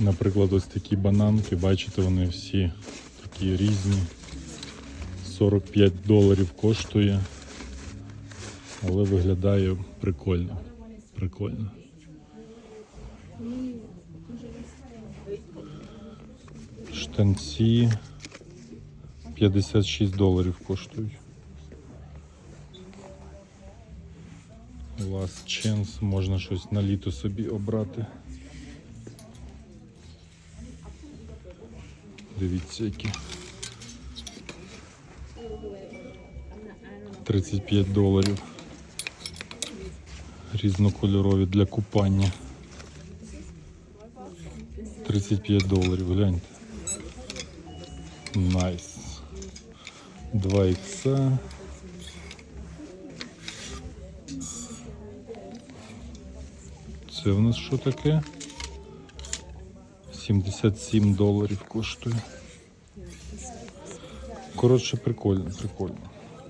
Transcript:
Наприклад, ось такі бананки, бачите, вони всі такі різні. 45 доларів коштує. Але виглядає прикольно. Прикольно. Штанці 56 доларів коштують. Last chance, можна щось на літо собі обрати. Дивіться, які. 35 доларів. Різнокольорові для купання. 35 доларів, гляньте. Найс. 2 ікса. Це в нас що таке? 77 доларів коштує. Коротше, прикольно, прикольно.